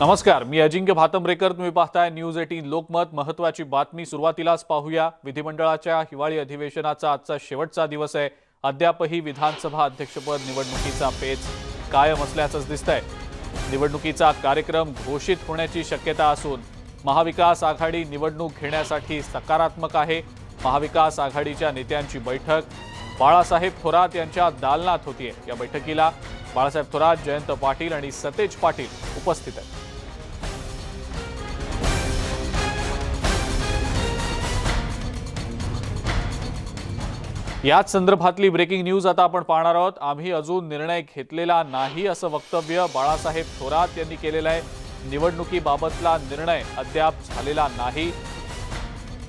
नमस्कार मी अजिंक्य भातंब्रेकर. तुम्ही पाहताय न्यूज एटीन लोकमत. महत्वाची बातमी सुरुवातीलाच पाहूया. विधिमंडळाच्या हिवाळी अधिवेशनाचा आजचा शेवटचा दिवस आहे. अद्यापही विधानसभा अध्यक्षपद निवडणुकीचा पेच कायम असल्याचंच दिसतंय. निवडणुकीचा कार्यक्रम घोषित होण्याची शक्यता असून महाविकास आघाडी निवडणूक घेण्यासाठी सकारात्मक आहे. महाविकास आघाडीच्या नेत्यांची बैठक. बाळासाहेब थोरात यांच्या दालनात होतीये. या बैठकीला बाळासाहेब थोरात जयंत पाटील आणि सतेज पाटील उपस्थित आहेत. याच संदर्भातली ब्रेकिंग न्यूज आता आपण पाहणार आहोत. आम्ही अजून निर्णय घेतलेला नाही असं वक्तव्य बाळासाहेब थोरात यांनी केलेलं आहे. निवडणुकीबाबतला निर्णय अद्याप झालेला नाही.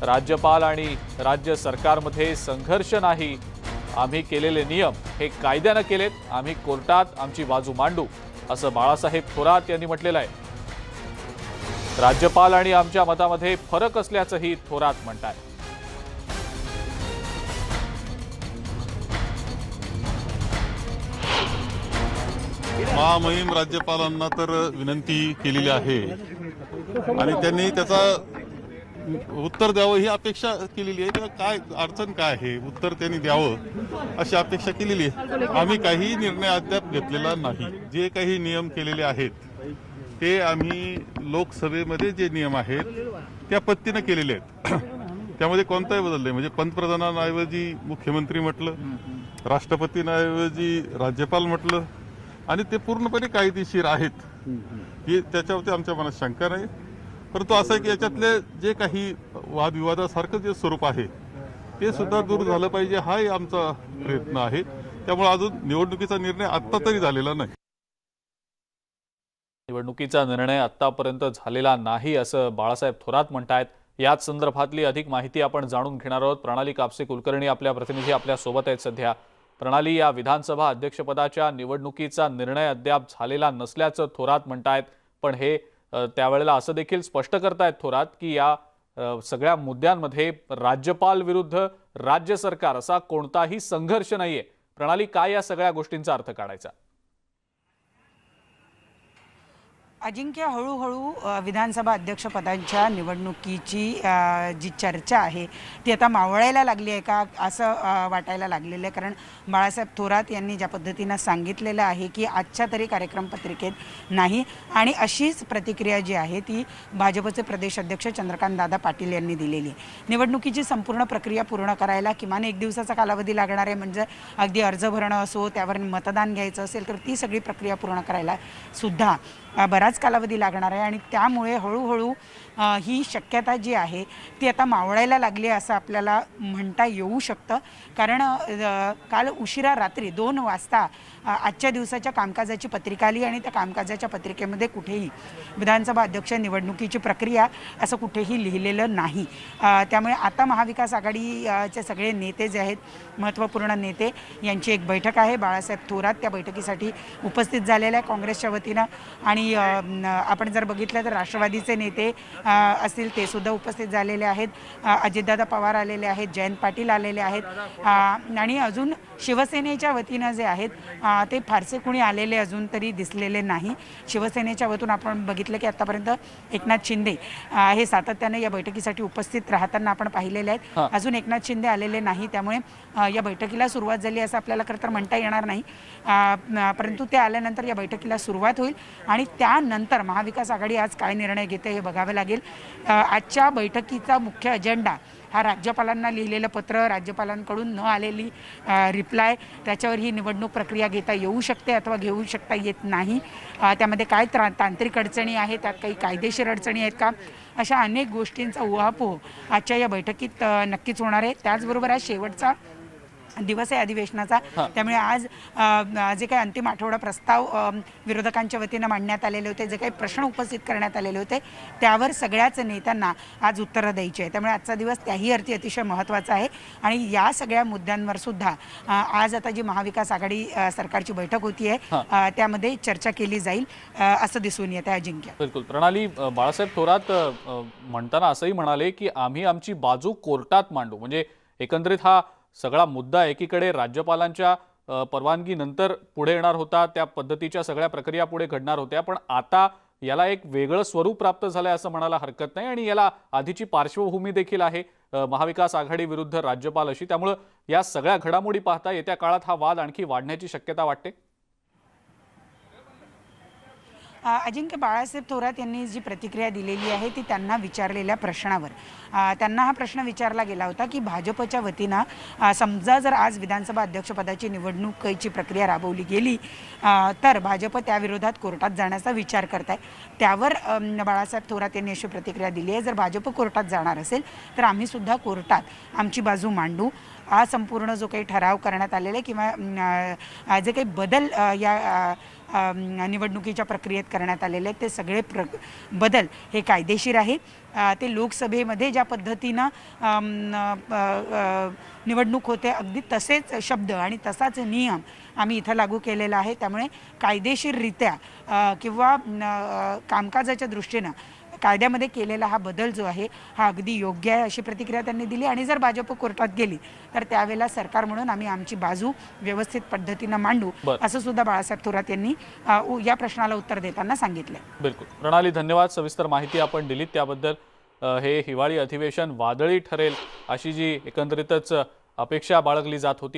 राज्यपाल आणि राज्य सरकारमध्ये संघर्ष नाही. आम्ही केलेले नियम हे कायद्यानं केलेत. आम्ही कोर्टात आमची बाजू मांडू असं बाळासाहेब थोरात यांनी म्हटलेलं आहे. राज्यपाल आणि आमच्या मतामध्ये फरक असल्याचंही थोरात म्हणतात महामहिम राज्यपालांना तर विनंती केलेली आहे. आणि त्यांनी त्याचा उत्तर द्यावं ही अपेक्षा केलेली आहे. किंवा काय अडचण काय आहे? उत्तर त्यांनी द्यावं अशी अपेक्षा केलेली आहे. आम्ही काही निर्णय अद्याप घेतलेला नाही. जे काही नियम केलेले आहेत ते आम्ही लोकसभेमध्ये जे नियम आहेत त्या पत्तीनं केलेले आहेत. त्यामध्ये कोणताही बदल नाही. म्हणजे पंतप्रधानांऐवजी मुख्यमंत्री म्हटलं राष्ट्रपतींऐवजी राज्यपाल म्हटलं आणि ते पूर्णपणे कायदेशीर आहेत. हे त्याच्यावरती आमच्या मनात शंका नाही. परंतु असं आहे की याच्यातले जे काही वादविवादासारखं जे स्वरूप आहे ते सुद्धा दूर झालं पाहिजे हाही आमचा प्रयत्न आहे. त्यामुळे अजून निवडणुकीचा निर्णय आत्ता तरी झालेला नाही. निवडणुकीचा निर्णय आतापर्यंत झालेला नाही असं बाळासाहेब थोरात म्हणतायत. याच संदर्भातली अधिक माहिती आपण जाणून घेणार आहोत. प्रणाली कापसे कुलकर्णी आपल्या प्रतिनिधी आपल्यासोबत आहेत सध्या. प्रणाली या विधानसभा अध्यक्षपदाच्या निवडणुकीचा निर्णय अद्याप झालेला नसल्याचं थोरात म्हणतायत. पण हे त्यावेळेला असं देखील स्पष्ट करतायत थोरात की या सगळ्या मुद्द्यांमध्ये राज्यपाल विरुद्ध राज्य सरकार असा कोणताही संघर्ष नाहीये. प्रणाली काय या सगळ्या गोष्टींचा अर्थ काढायचा? अजिंक्य हळूहळू विधानसभा अध्यक्षपदांच्या निवडणुकीची जी चर्चा आहे ती आता मावळायला लागली आहे का? असं वाटायला लागलेलं आहे. कारण बाळासाहेब थोरात यांनी ज्या पद्धतीनं सांगितलेलं आहे की आजच्या तरी कार्यक्रम पत्रिकेत नाही. आणि अशीच प्रतिक्रिया जी आहे ती भाजपचे प्रदेश अध्यक्ष चंद्रकांत दादा पाटील यांनी दिलेली आहे. निवडणुकीची संपूर्ण प्रक्रिया पूर्ण करायला किमान एक दिवसाचा कालावधी लागणार आहे. म्हणजे अगदी अर्ज भरणं असो त्यावर मतदान घ्यायचं असेल तर ती सगळी प्रक्रिया पूर्ण करायला सुद्धा अ, बराच कालावधी लागणार आहे आणि त्यामुळे हळूहळू ही शक्यता जी आहे ती आता मावळायला लागली आहे असं आपल्याला म्हणता येऊ शकतं. कारण काल उशिरा रात्री दोन वाजता आजच्या दिवसाच्या कामकाजाची पत्रिका आली आणि त्या कामकाजाच्या पत्रिकेमध्ये कुठेही विधानसभा अध्यक्ष निवडणुकीची प्रक्रिया असं कुठेही लिहिलेलं नाही. त्यामुळे आता महाविकास आघाडीचे सगळे नेते जे आहेत महत्त्वपूर्ण नेते यांची एक बैठक आहे. बाळासाहेब थोरात त्या बैठकीसाठी उपस्थित झालेल्या आहे काँग्रेसच्या वतीनं आणि आपण जर बघितलं तर राष्ट्रवादीचे नेते असतील ते सुद्धा उपस्थित झालेले आहेत. अजितदादा पवार आलेले आहेत जयंत पाटील आलेले आहेत. आणि अजून शिवसेनेच्या वतीनं जे आहेत ते फारसे कुणी आलेले अजून तरी दिसलेले नाही. शिवसेनेच्या वतीनं आपण बघितलं की आतापर्यंत एकनाथ शिंदे हे सातत्याने या बैठकीसाठी उपस्थित राहताना आपण पाहिलेले. आहेत. अजून एकनाथ शिंदे आलेले नाही त्यामुळे या बैठकीला सुरुवात झाली असं आपल्याला खरं तर म्हणता येणार नाही. परंतु ते आल्यानंतर या बैठकीला सुरुवात होईल आणि त्यानंतर महाविकास आघाडी आज काय निर्णय घेते हे बघावे लागेल. आजच्या बैठकीचा मुख्य अजेंडा हा राज्यपालांना लिहिलेलं पत्र राज्यपालांकडून न आलेली रिप्लाय त्याच्यावर ही निवडणूक प्रक्रिया घेता येऊ शकते अथवा घेऊ शकता येत नाही. त्यामध्ये काय त्रा तांत्रिक अडचणी आहेत त्यात काही कायदेशीर अडचणी आहेत का? अशा अनेक गोष्टींचा उहापोह आजच्या या बैठकीत नक्कीच होणार आहे. त्याचबरोबर आज शेवटचा दिवस आहे अधिवेशनाचा. त्यामुळे आज जे काही अंतिम आठवडा प्रस्ताव विरोधकांच्या वतीनं मांडण्यात आलेले होते जे काही प्रश्न उपस्थित करण्यात आलेले होते त्यावर सगळ्याच नेत्यांना आज उत्तरं द्यायची आहे त्यामुळे आजचा दिवस त्याही अर्थी अतिशय महत्त्वाचा आहे. आणि या सगळ्या मुद्द्यांवर सुद्धा आज आता जी महाविकास आघाडी सरकारची बैठक होती आहे त्यामध्ये चर्चा केली जाईल असं दिसून येत आहे अजिंक्य बिलकुल. प्रणाली बाळासाहेब थोरात म्हणताना असंही म्हणाले की आम्ही आमची बाजू कोर्टात मांडू. म्हणजे एकंदरीत हा सगळा मुद्दा एकीकडे राज्यपालांच्या परवानगीनंतर पुढे येणार होता त्या पद्धतीच्या सगळ्या प्रक्रिया पुढे घडणार होत्या पण आता याला एक वेगळं स्वरूप प्राप्त झालंय असं म्हणायला हरकत नाही आणि याला आधीची पार्श्वभूमी देखील आहे महाविकास आघाडी विरुद्ध राज्यपाल अशी. त्यामुळं या सगळ्या घडामोडी पाहता येत्या काळात हा वाद आणखी वाढण्याची शक्यता वाटते. अजिंक्य बाळासाहेब थोरात यांनी जी प्रतिक्रिया दिलेली आहे ती त्यांना विचारलेल्या प्रश्नावर. त्यांना हा प्रश्न विचारला गेला होता की भाजपच्या वतीनं समजा जर आज विधानसभा अध्यक्षपदाची निवडणुकीची प्रक्रिया राबवली गेली तर भाजप त्याविरोधात कोर्टात जाण्याचा विचार करत आहे त्यावर बाळासाहेब थोरात यांनी अशी प्रतिक्रिया दिली आहे जर भाजप कोर्टात जाणार असेल तर आम्ही सुद्धा कोर्टात आमची बाजू मांडू. हा संपूर्ण जो काही ठराव करण्यात आलेला आहे किंवा जे काही बदल या निवडणुकीच्या प्रक्रियेत करण्यात आलेले आहेत. ते सगळे प्र बदल हे कायदेशीर आहे. ते लोकसभेमध्ये ज्या पद्धतीनं निवडणूक होते अगदी तसेच शब्द आणि तसाच नियम आम्ही इथं लागू केलेला आहे. त्यामुळे कायदेशीररित्या किंवा कामकाजाच्या दृष्टीनं कायद्यामध्ये केलेला हा बदल जो आहे हा अगदी योग्य आहे अशी प्रतिक्रिया त्यांनी दिली. आणि जर भाजप कोर्टात गेली तर त्यावेळेला सरकार म्हणून आम्ही आमची बाजू व्यवस्थित पद्धतीनं मांडू. असं सुद्धा बाळासाहेब थोरात यांनी या प्रश्नाला उत्तर देताना सांगितलंय. बिलकुल. प्रणाली धन्यवाद. सविस्तर माहिती आपण दिलीत. त्याबद्दल हे हिवाळी अधिवेशन वादळी ठरेल अशी जी एकंदरीतच अपेक्षा बाळगली जात होती